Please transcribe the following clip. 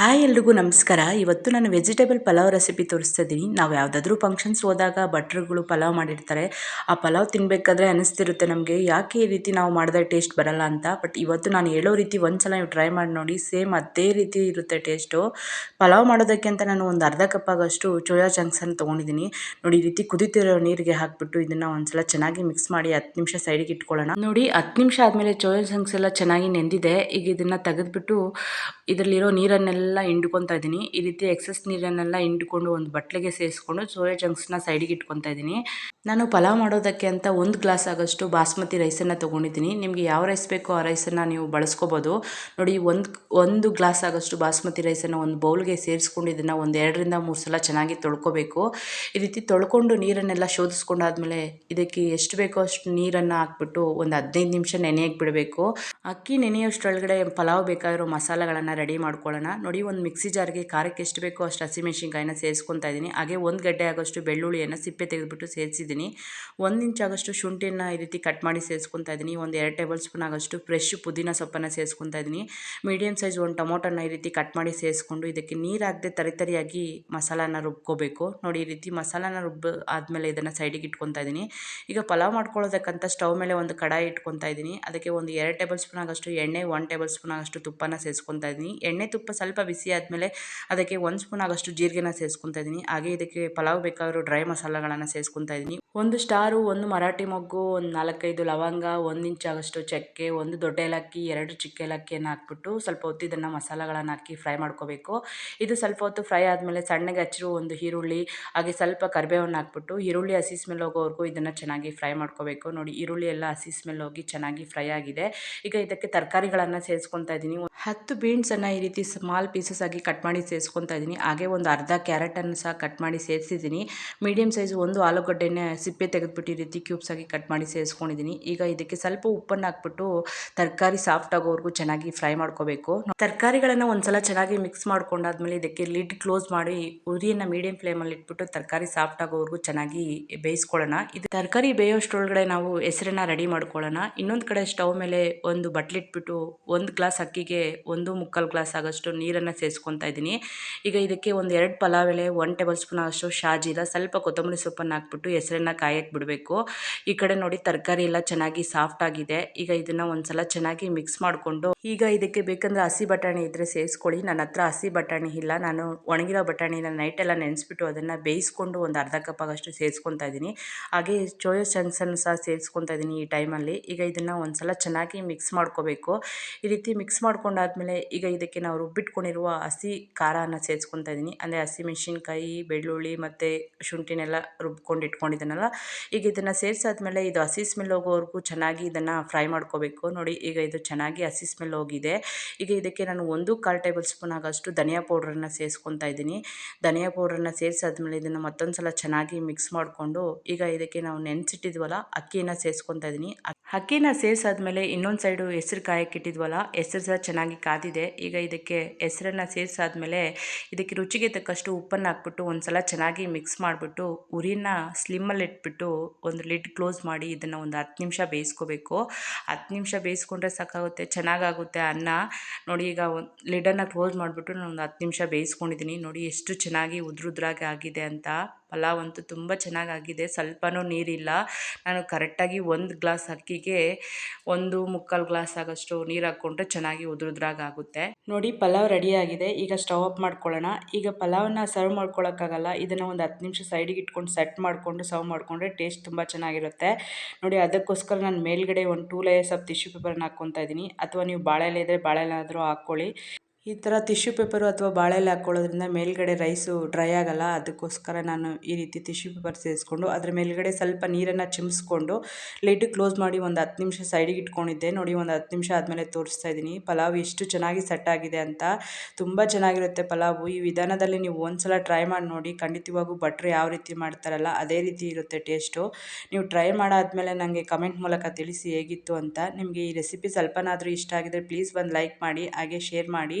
Hi ಎಲ್ರಿಗೂ ನಮಸ್ಕಾರ. ಇವತ್ತು ನಾನು ವೆಜಿಟೇಬಲ್ ಪಲಾವ್ ರೆಸಿಪಿ ತೋರಿಸ್ತಾ ಇದ್ದೀನಿ ನಾವು ಯಾವುದಾದ್ರೂ ಫಂಕ್ಷನ್ಸ್ ಹೋದಾಗ ಭಟ್ರುಗಳು ಪಲಾವ್ ಮಾಡಿರ್ತಾರೆ. ಆ ಪಲಾವ್ ತಿನ್ನಬೇಕಾದ್ರೆ ಅನಿಸ್ತಿರುತ್ತೆ ನಮಗೆ. ಯಾಕೆ ಈ ರೀತಿ ನಾವು ಮಾಡಿದ್ರೆ ಟೇಸ್ಟ್ ಬರಲ್ಲ ಅಂತ? ಬಟ್ ಇವತ್ತು ನಾನು ಹೇಳೋ ರೀತಿ ಒಂದು ಸಲ ನೀವು ಟ್ರೈ ಮಾಡಿ ನೋಡಿ. ಸೇಮ್ ಅದೇ ರೀತಿ ಇರುತ್ತೆ ಟೇಸ್ಟು ಪಲಾವ್ ಮಾಡೋದಕ್ಕೆ ಅಂತ ನಾನು ಒಂದು ಅರ್ಧ ಕಪ್ ಆಗೋಷ್ಟು ಚೋಯಾ ಚಂಕ್ಸನ್ನು ತೊಗೊಂಡಿದ್ದೀನಿ ನೋಡಿ, ಈ ರೀತಿ ಕುದಿತಿರೋ ನೀರಿಗೆ ಹಾಕಿಬಿಟ್ಟು ಇದನ್ನು ಒಂದ್ಸಲ ಚೆನ್ನಾಗಿ ಮಿಕ್ಸ್ ಮಾಡಿ ಹತ್ತು ನಿಮಿಷ ಸೈಡಿಗೆ ಇಟ್ಕೊಳ್ಳೋಣ. ನೋಡಿ, ಹತ್ತು ನಿಮಿಷ ಆದಮೇಲೆ ಚೋಯಾ ಚಂಕ್ಸ್ ಎಲ್ಲ ಚೆನ್ನಾಗಿ ನೆಂದಿದೆ. ಈಗ ಇದನ್ನು ತೆಗೆದ್ಬಿಟ್ಟು ಇದರಲ್ಲಿರೋ ನೀರನ್ನೆಲ್ಲ ಎಲ್ಲ ಹಿಂಡ್ಕೊತಾ ಇದ್ದೀನಿ. ಈ ರೀತಿ ಎಕ್ಸಸ್ ನೀರನ್ನೆಲ್ಲ ಹಿಂಡ್ಕೊಂಡು ಒಂದು ಬಟ್ಲಿಗೆ ಸೇರಿಸ್ಕೊಂಡು ಸೋಯಾ ಚಂಕ್ಸ್ನ ಸೈಡಿಗೆ ಇಟ್ಕೊತಾ ಇದ್ದೀನಿ. ನಾನು ಪಲಾವ್ ಮಾಡೋದಕ್ಕೆ ಅಂತ ಒಂದು ಗ್ಲಾಸ್ ಆಗೋಷ್ಟು ಬಾಸ್ಮತಿ ರೈಸನ್ನು ತೊಗೊಂಡಿದ್ದೀನಿ. ನಿಮಗೆ ಯಾವ ರೈಸ್ ಬೇಕೋ ಆ ರೈಸನ್ನು ನೀವು ಬಳಸ್ಕೋಬೋದು. ನೋಡಿ, ಒಂದು ಒಂದು ಗ್ಲಾಸ್ ಆಗೋಷ್ಟು ಬಾಸ್ಮತಿ ರೈಸನ್ನು ಒಂದು ಬೌಲ್ಗೆ ಸೇರಿಸ್ಕೊಂಡು ಇದನ್ನು ಒಂದು ಎರಡರಿಂದ ಮೂರು ಸಲ ಚೆನ್ನಾಗಿ ತೊಳ್ಕೊಬೇಕು. ಈ ರೀತಿ ತೊಳ್ಕೊಂಡು ನೀರನ್ನೆಲ್ಲ ಶೋಧಿಸ್ಕೊಂಡಾದ್ಮೇಲೆ ಇದಕ್ಕೆ ಎಷ್ಟು ಬೇಕೋ ಅಷ್ಟು ನೀರನ್ನು ಹಾಕ್ಬಿಟ್ಟು ಒಂದು ಹದಿನೈದು ನಿಮಿಷ ನೆನೆಯಕ್ಕೆ ಬಿಡಬೇಕು. ಅಕ್ಕಿ ನೆನೆಯೋಷ್ಟರೊಳಗಡೆ ಪಲಾವ್ ಬೇಕಾಗಿರೋ ಮಸಾಲೆಗಳನ್ನು ರೆಡಿ ಮಾಡ್ಕೊಳ್ಳೋಣ. ನೋಡಿ ಒಂದು ಮಿಕ್ಸಿ ಜಾರಿಗೆ ಖಾರಕ್ಕೆ ಎಷ್ಟು ಬೇಕೋ ಅಷ್ಟು ಹಸಿಮೆಣ್ಸಿನ್ಕಾಯಿನ ಸೇರಿಸ್ಕೊತಾ ಇದ್ದೀನಿ. ಹಾಗೆ ಒಂದು ಗಡ್ಡೆ ಆಗೋಷ್ಟು ಬೆಳ್ಳುಳ್ಳಿಯನ್ನು ಸಿಪ್ಪೆ ತೆಗೆದುಬಿಟ್ಟು ಸೇರಿಸಿದ್ದೀನಿ. ಒಂದು ಇಂಚ್ ಆಗೋಷ್ಟು ಶುಂಠಿನ ಈ ರೀತಿ ಕಟ್ ಮಾಡಿ ಸೇರಿಸ್ಕೊತಾ ಇದ್ದೀನಿ. ಒಂದು ಎರಡು ಟೇಬಲ್ ಸ್ಪೂನ್ ಆಗೋಷ್ಟು ಫ್ರೆಶ್ ಪುದೀನ ಸೊಪ್ಪನ್ನು ಸೇರಿಸ್ಕೊತಾ ಇದ್ದೀನಿ. ಮೀಡಿಯಮ್ ಸೈಜ್ ಒಂದು ಟೊಮೊಟೊನ ಈ ರೀತಿ ಕಟ್ ಮಾಡಿ ಸೇರಿಸ್ಕೊಂಡು ಇದಕ್ಕೆ ನೀರಾಗದೆ ತರಿತರಿಯಾಗಿ ಮಸಾಲಾನ ರುಬ್ಕೋಬೇಕು. ನೋಡಿ ಈ ರೀತಿ ಮಸಾಲಾನ ರುಬ್ಬ ಆದಮೇಲೆ ಇದನ್ನು ಸೈಡಿಗೆ ಇಟ್ಕೊತಾ ಇದ್ದೀನಿ. ಈಗ ಪಲಾವ್ ಮಾಡ್ಕೊಳ್ಳೋದಕ್ಕಂತ ಸ್ಟವ್ ಮೇಲೆ ಒಂದು ಕಡಾಯಿ ಇಟ್ಕೊತಾ ಇದ್ದೀನಿ. ಅದಕ್ಕೆ ಒಂದು ಎರಡು ಟೇಬಲ್ ಸ್ಪೂನ್ ಆಗೋಷ್ಟು ಎಣ್ಣೆ ಒನ್ ಟೇಬಲ್ ಸ್ಪೂನ್ ಆಗೋಷ್ಟು ತುಪ್ಪನ ಸೇರಿಸ್ಕೊತಾ ಇದ್ದೀನಿ. ಎಣ್ಣೆ ತುಪ್ಪ ಸ್ವಲ್ಪ ಬಿಸಿ ಆದಮೇಲೆ ಅದಕ್ಕೆ ಒಂದು ಸ್ಪೂನ್ ಆಗೋಷ್ಟು ಜೀರಿಗೆನ ಸೇರಿಸ್ಕೊತಾ ಇದ್ದೀನಿ ಹಾಗೆ ಇದಕ್ಕೆ ಪಲಾವ್ ಬೇಕಾದರೂ ಡ್ರೈ ಮಸಾಲೆಗಳನ್ನು ಸೇರಿಸ್ಕೊತಾ ಇದ್ದೀನಿ ಒಂದು ಸ್ಟಾರು, ಒಂದು ಮರಾಠಿ ಮೊಗ್ಗು, ಒಂದು ನಾಲ್ಕೈದು ಲವಂಗ, ಒಂದು ಇಂಚ್ ಆಗೋಷ್ಟು ಚಕ್ಕೆ, ಒಂದು ದೊಡ್ಡ ಏಲಕ್ಕಿ, ಎರಡು ಚಿಕ್ಕ ಏಲಕ್ಕಿಯನ್ನು ಹಾಕ್ಬಿಟ್ಟು ಸ್ವಲ್ಪ ಹೊತ್ತು ಇದನ್ನು ಮಸಾಲೆಗಳನ್ನು ಹಾಕಿ ಫ್ರೈ ಮಾಡ್ಕೋಬೇಕು. ಇದು ಸ್ವಲ್ಪ ಹೊತ್ತು ಫ್ರೈ ಆದಮೇಲೆ ಸಣ್ಣಗೆ ಹಚ್ಚಿರು ಒಂದು ಈರುಳ್ಳಿ, ಹಾಗೆ ಸ್ವಲ್ಪ ಕರಿಬೇವನ್ನು ಹಾಕ್ಬಿಟ್ಟು ಈರುಳ್ಳಿ ಹಸಿ ಸ್ಮೆಲ್ ಹೋಗೋವರೆಗೂ ಇದನ್ನು ಚೆನ್ನಾಗಿ ಫ್ರೈ ಮಾಡ್ಕೋಬೇಕು. ನೋಡಿ, ಈರುಳ್ಳಿ ಎಲ್ಲ ಹಸಿ ಸ್ಮೆಲ್ ಹೋಗಿ ಚೆನ್ನಾಗಿ ಫ್ರೈ ಆಗಿದೆ. ಈಗ ಇದಕ್ಕೆ ತರಕಾರಿಗಳನ್ನು ಸೇರಿಸ್ಕೊತಾ ಇದ್ದೀನಿ ಹತ್ತು ಬೀನ್ಸನ್ನು ಈ ರೀತಿ ಸ್ಮಾಲ್ ಪೀಸಸ್ ಆಗಿ ಕಟ್ ಮಾಡಿ ಸೇರಿಸ್ಕೊತಾ ಇದ್ದೀನಿ. ಹಾಗೆ ಒಂದು ಅರ್ಧ ಕ್ಯಾರೆಟನ್ನು ಸಹ ಕಟ್ ಮಾಡಿ ಸೇರಿಸಿದ್ದೀನಿ. ಮೀಡಿಯಮ್ ಸೈಜ್ ಒಂದು ಆಲೂಗಡ್ಡೆನೇ ಸಿಪ್ಪೆ ತೆಗೆದುಬಿಟ್ಟು ಈ ರೀತಿ ಕ್ಯೂಬ್ಸ್ ಆಗಿ ಕಟ್ ಮಾಡಿ ಸೇರಿಸ್ಕೊಂಡಿದ್ದೀನಿ. ಈಗ ಇದಕ್ಕೆ ಸ್ವಲ್ಪ ಉಪ್ಪನ್ನು ಹಾಕ್ಬಿಟ್ಟು ತರಕಾರಿ ಸಾಫ್ಟ್ ಆಗೋವರೆಗೂ ಚೆನ್ನಾಗಿ ಫ್ರೈ ಮಾಡ್ಕೋಬೇಕು. ತರಕಾರಿಗಳನ್ನು ಒಂದ್ಸಲ ಚೆನ್ನಾಗಿ ಮಿಕ್ಸ್ ಮಾಡ್ಕೊಂಡಾದ್ಮೇಲೆ ಇದಕ್ಕೆ ಲಿಡ್ ಕ್ಲೋಸ್ ಮಾಡಿ ಉರಿಯನ್ನು ಮೀಡಿಯಂ ಫ್ಲೇಮಲ್ಲಿ ಇಟ್ಬಿಟ್ಟು ತರಕಾರಿ ಸಾಫ್ಟ್ ಆಗೋವರೆಗೂ ಚೆನ್ನಾಗಿ ಬೇಯಿಸ್ಕೊಳ್ಳೋಣ. ಇದು ತರಕಾರಿ ಬೇಯೋಷ್ಟರೊಳಗಡೆ ನಾವು ಹೆಸರನ್ನ ರೆಡಿ ಮಾಡ್ಕೊಳ್ಳೋಣ. ಇನ್ನೊಂದು ಕಡೆ ಸ್ಟವ್ ಮೇಲೆ ಒಂದು ಬಟ್ಲಿಟ್ಬಿಟ್ಟು ಒಂದು ಗ್ಲಾಸ್ ಅಕ್ಕಿಗೆ ಒಂದು ಮುಕ್ಕಾಲು ಗ್ಲಾಸ್ ಆಗೋಷ್ಟು ನೀರನ್ನು ಸೇರಿಸ್ಕೊತಾ ಇದ್ದೀನಿ. ಈಗ ಇದಕ್ಕೆ ಒಂದು ಎರಡು ಪಲಾವ್ ಎಲೆ ಒನ್ ಟೇಬಲ್ ಸ್ಪೂನ್ ಅಷ್ಟು ಶಾಜೀರ ಸ್ವಲ್ಪ ಕೊತ್ತಂಬರಿ ಸೊಪ್ಪನ್ನು ಹಾಕ್ಬಿಟ್ಟು ಹೆಸರನ್ನ ಕಾಯಕ್ಕೆ ಬಿಡಬೇಕು. ಈ ಕಡೆ ನೋಡಿ ತರಕಾರಿ ಎಲ್ಲ ಚೆನ್ನಾಗಿ ಸಾಫ್ಟ್ ಆಗಿದೆ. ಈಗ ಇದನ್ನು ಒಂದ್ಸಲ ಚೆನ್ನಾಗಿ ಮಿಕ್ಸ್ ಮಾಡಿಕೊಂಡು, ಈಗ ಇದಕ್ಕೆ ಬೇಕಂದ್ರೆ ಹಸಿ ಬಟಾಣಿ ಇದ್ದರೆ ಸೇರಿಸ್ಕೊಳ್ಳಿ. ನನ್ನ ಹತ್ರ ಹಸಿ ಬಟಾಣಿ ಇಲ್ಲ. ನಾನು ಒಣಗಿರೋ ಬಟಾಣಿನ ನೈಟೆಲ್ಲ ನೆನೆಸ್ಬಿಟ್ಟು ಅದನ್ನು ಬೇಯಿಸ್ಕೊಂಡು ಒಂದು ಅರ್ಧ ಕಪ್ ಆಗಷ್ಟು ಸೇರಿಸ್ಕೊತಾ ಇದ್ದೀನಿ. ಹಾಗೆ ಚೋಯೋ ಚಂಕ್ಸನ್ನು ಸಹ ಸೇರಿಸ್ಕೊತಾ ಇದ್ದೀನಿ ಈ ಟೈಮಲ್ಲಿ ಈಗ ಇದನ್ನು ಒಂದ್ಸಲ ಚೆನ್ನಾಗಿ ಮಿಕ್ಸ್ ಮಾಡ್ಕೋಬೇಕು. ಈ ರೀತಿ ಮಿಕ್ಸ್ ಮಾಡ್ಕೊಂಡಾದ್ಮೇಲೆ ಈಗ ಇದಕ್ಕೆ ನಾವು ರುಬ್ಬಿಟ್ಕೊಂಡಿರುವ ಹಸಿ ಖಾರನ ಸೇರಿಸ್ಕೊತಾ ಇದ್ದೀನಿ ಅಂದರೆ ಹಸಿ ಮೆಣಸಿನ್ಕಾಯಿ, ಬೆಳ್ಳುಳ್ಳಿ ಮತ್ತು ಶುಂಠಿನೆಲ್ಲ ರುಬ್ಕೊಂಡು ಇಟ್ಕೊಂಡಿದ್ದೀನಲ್ಲ. ಈಗ ಇದನ್ನು ಸೇರಿಸಾದ್ಮೇಲೆ ಇದು ಹಸಿ ಸ್ಮೆಲ್ ಹೋಗೋವರೆಗೂ ಚೆನ್ನಾಗಿ ಇದನ್ನು ಫ್ರೈ ಮಾಡ್ಕೋಬೇಕು. ನೋಡಿ, ಈಗ ಇದು ಚೆನ್ನಾಗಿ ಹಸಿ ಸ್ಮೆಲ್ ಹೋಗಿದೆ. ಈಗ ಇದಕ್ಕೆ ನಾನು ಒಂದು ಕಾಲು ಟೇಬಲ್ ಸ್ಪೂನ್ ಆಗೋಷ್ಟು ಧನಿಯಾ ಪೌಡ್ರನ್ನು ಸೇರಿಸ್ಕೊತಾ ಇದ್ದೀನಿ ಧನಿಯಾ ಪೌಡ್ರನ್ನ ಸೇರಿಸಾದ್ಮೇಲೆ ಇದನ್ನು ಮತ್ತೊಂದು ಸಲ ಚೆನ್ನಾಗಿ ಮಿಕ್ಸ್ ಮಾಡಿಕೊಂಡು, ಈಗ ಇದಕ್ಕೆ ನಾವು ನೆನೆಸಿಟ್ಟಿದ್ವಲ್ಲ ಅಕ್ಕಿನ ಸೇರಿಸ್ಕೊತಾ ಇದ್ದೀನಿ ಅಕ್ಕಿನ ಸೇರಿಸಾದ್ಮೇಲೆ ಇನ್ನೊಂದು ಸೈಡು ಹೆಸ್ರು ಕಾಯಕ್ಕೆ ಇಟ್ಟಿದ್ವಲ್ಲ ಹೆಸ್ರು ಸಹ ಚೆನ್ನಾಗಿ ಕಾದಿದೆ. ಈಗ ಇದಕ್ಕೆ ಹೆಸ್ರನ್ನು ಸೇರಿಸಾದ್ಮೇಲೆ ಇದಕ್ಕೆ ರುಚಿಗೆ ತಕ್ಕಷ್ಟು ಉಪ್ಪನ್ನು ಹಾಕ್ಬಿಟ್ಟು ಒಂದು ಸಲ ಚೆನ್ನಾಗಿ ಮಿಕ್ಸ್ ಮಾಡಿಬಿಟ್ಟು ಉರಿನ ಸ್ಲಿಮ್ಮಲ್ಲಿ ಇಟ್ಬಿಟ್ಟು ಒಂದು ಲಿಡ್ ಕ್ಲೋಸ್ ಮಾಡಿ ಇದನ್ನು ಒಂದು ಹತ್ತು ನಿಮಿಷ ಬೇಯಿಸ್ಕೋಬೇಕು. ಹತ್ತು ನಿಮಿಷ ಬೇಯಿಸ್ಕೊಂಡ್ರೆ ಸಾಕಾಗುತ್ತೆ, ಚೆನ್ನಾಗಾಗುತ್ತೆ ಅನ್ನ. ನೋಡಿ ಈಗ ಒಂದು ಲಿಡನ್ನು ಕ್ಲೋಸ್ ಮಾಡಿಬಿಟ್ಟು ನಾನು ಒಂದು ಹತ್ತು ನಿಮಿಷ ಬೇಯಿಸ್ಕೊಂಡಿದ್ದೀನಿ ನೋಡಿ ಎಷ್ಟು ಚೆನ್ನಾಗಿ ಉದ್ರುದ್ರಾಗಿ ಆಗಿದೆ ಅಂತ. ಪಲಾವ್ ಅಂತೂ ತುಂಬ ಚೆನ್ನಾಗಾಗಿದೆ. ಸ್ವಲ್ಪನೂ ನೀರಿಲ್ಲ. ನಾನು ಕರೆಕ್ಟಾಗಿ ಒಂದು ಗ್ಲಾಸ್ ಅಕ್ಕಿಗೆ ಒಂದು ಮುಕ್ಕಾಲು ಗ್ಲಾಸ್ ಆಗೋಷ್ಟು ನೀರು ಹಾಕ್ಕೊಂಡ್ರೆ ಚೆನ್ನಾಗಿ ಆಗುತ್ತೆ ನೋಡಿ ಪಲಾವ್ ರೆಡಿಯಾಗಿದೆ. ಈಗ ಸ್ಟವ್ ಅಪ್ ಮಾಡ್ಕೊಳ್ಳೋಣ. ಈಗ ಪಲಾವನ್ನ ಸರ್ವ್ ಮಾಡ್ಕೊಳ್ಳೋಕ್ಕಾಗಲ್ಲ ಇದನ್ನು ಒಂದು ಹತ್ತು ನಿಮಿಷ ಸೈಡಿಗೆ ಇಟ್ಕೊಂಡು ಸೆಟ್ ಮಾಡಿಕೊಂಡು ಸರ್ವ್ ಮಾಡಿಕೊಂಡ್ರೆ ಟೇಸ್ಟ್ ತುಂಬ ಚೆನ್ನಾಗಿರುತ್ತೆ. ನೋಡಿ ಅದಕ್ಕೋಸ್ಕರ ನಾನು ಮೇಲ್ಗಡೆ ಒಂದು ಟೂ ಲೇಯರ್ಸ್ ಆಫ್ ಟಿಶ್ಯೂ ಪೇಪರ್ನ ಹಾಕ್ಕೊತಾ ಇದ್ದೀನಿ ಅಥವಾ ನೀವು ಬಾಳೆಲೆ ಇದ್ದರೆ ಬಾಳೆಲೆ ಆದರೂ ಹಾಕ್ಕೊಳ್ಳಿ. ಈ ಥರ ಟಿಶ್ಯೂ ಪೇಪರು ಅಥವಾ ಬಾಳೆಲೆ ಹಾಕ್ಕೊಳ್ಳೋದ್ರಿಂದ ಮೇಲುಗಡೆ ರೈಸು ಡ್ರೈ ಆಗೋಲ್ಲ. ಅದಕ್ಕೋಸ್ಕರ ನಾನು ಈ ರೀತಿ ಟಿಶ್ಯೂ ಪೇಪರ್ ಸೇರಿಸ್ಕೊಂಡು ಅದ್ರ ಮೇಲುಗಡೆ ಸ್ವಲ್ಪ ನೀರನ್ನು ಚಿಮ್ಸ್ಕೊಂಡು ಲೈಟು ಕ್ಲೋಸ್ ಮಾಡಿ ಒಂದು ಹತ್ತು ನಿಮಿಷ ಸೈಡಿಗೆ ಇಟ್ಕೊಂಡಿದ್ದೆ. ನೋಡಿ ಒಂದು ಹತ್ತು ನಿಮಿಷ ಆದಮೇಲೆ ತೋರಿಸ್ತಾ ಇದ್ದೀನಿ. ಪಲಾವ್ ಎಷ್ಟು ಚೆನ್ನಾಗಿ ಸೆಟ್ ಆಗಿದೆ ಅಂತ. ತುಂಬ ಚೆನ್ನಾಗಿರುತ್ತೆ ಪಲಾವು. ಈ ವಿಧಾನದಲ್ಲಿ ನೀವು ಒಂದ್ಸಲ ಟ್ರೈ ಮಾಡಿ ನೋಡಿ ಖಂಡಿತವಾಗೂ ಭಟ್ರು ಯಾವ ರೀತಿ ಮಾಡ್ತಾರಲ್ಲ ಅದೇ ರೀತಿ ಇರುತ್ತೆ ಟೇಸ್ಟು ನೀವು ಟ್ರೈ ಮಾಡಾದಮೇಲೆ ನನಗೆ ಕಮೆಂಟ್ ಮೂಲಕ ತಿಳಿಸಿ ಹೇಗಿತ್ತು ಅಂತ. ನಿಮಗೆ ಈ ರೆಸಿಪಿ ಸ್ವಲ್ಪನಾದರೂ ಇಷ್ಟ ಆಗಿದ್ರೆ ಪ್ಲೀಸ್ ಒಂದು ಲೈಕ್ ಮಾಡಿ, ಹಾಗೆ ಶೇರ್ ಮಾಡಿ.